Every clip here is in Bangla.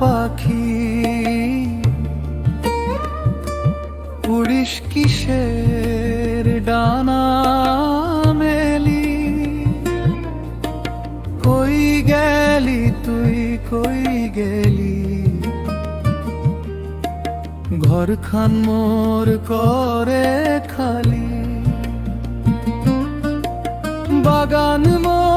পাখি। উড়িস কিসের ডানা মেলি? কই গেলি তুই, কই গেলি? ঘরখান মোর করে খালি। বাগান মোর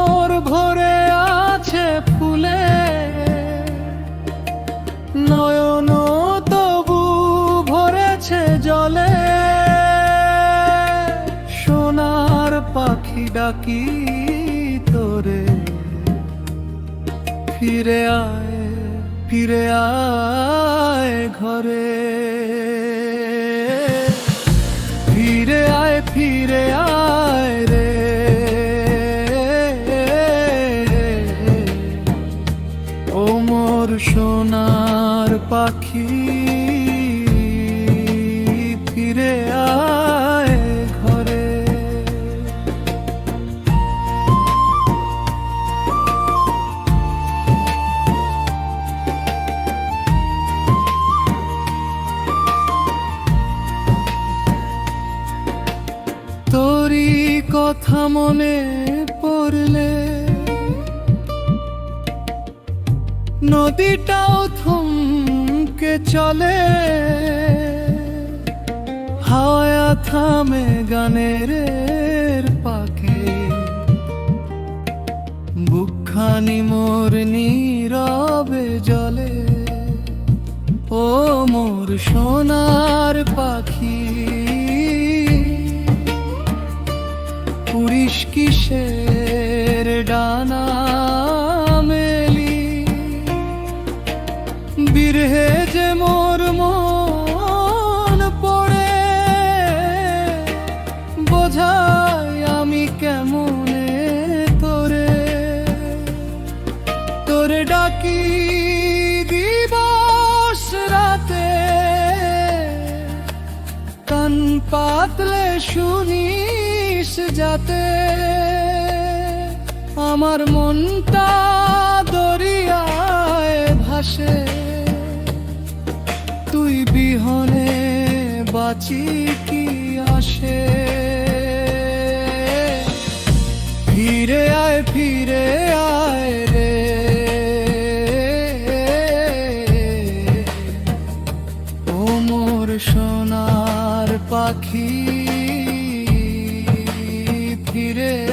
পাখি ডাকি তোরে। ফিরে আয় ফিরে আয় ঘরে। ফিরে আয় ফিরে আয় রে। ও মোর সোনার পাখি, ফিরে আয়। কথা মনে পড়লে নদীটাও থমকে চলে। হাওয়া থামে গানের পাখে। বুকখানি মোর নীরবে জলে। ও মোর সোনার পাখি। কিসের ডানা মেলি। বিরহে যে মোর মন পড়ে, বোঝাই আমি কেমনে তোরে। তোরে ডাকি দিবস রাতে, কান পাতলে শুনিস যাতে আমার মনটা দরিয়ায় ভাসে। তুই বিহনে বাঁচি কি আসে? ফিরে আয় ফিরে আয় রে। ও মোর সোনার পাখি ফিরে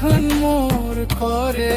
ঘরখান মোর করে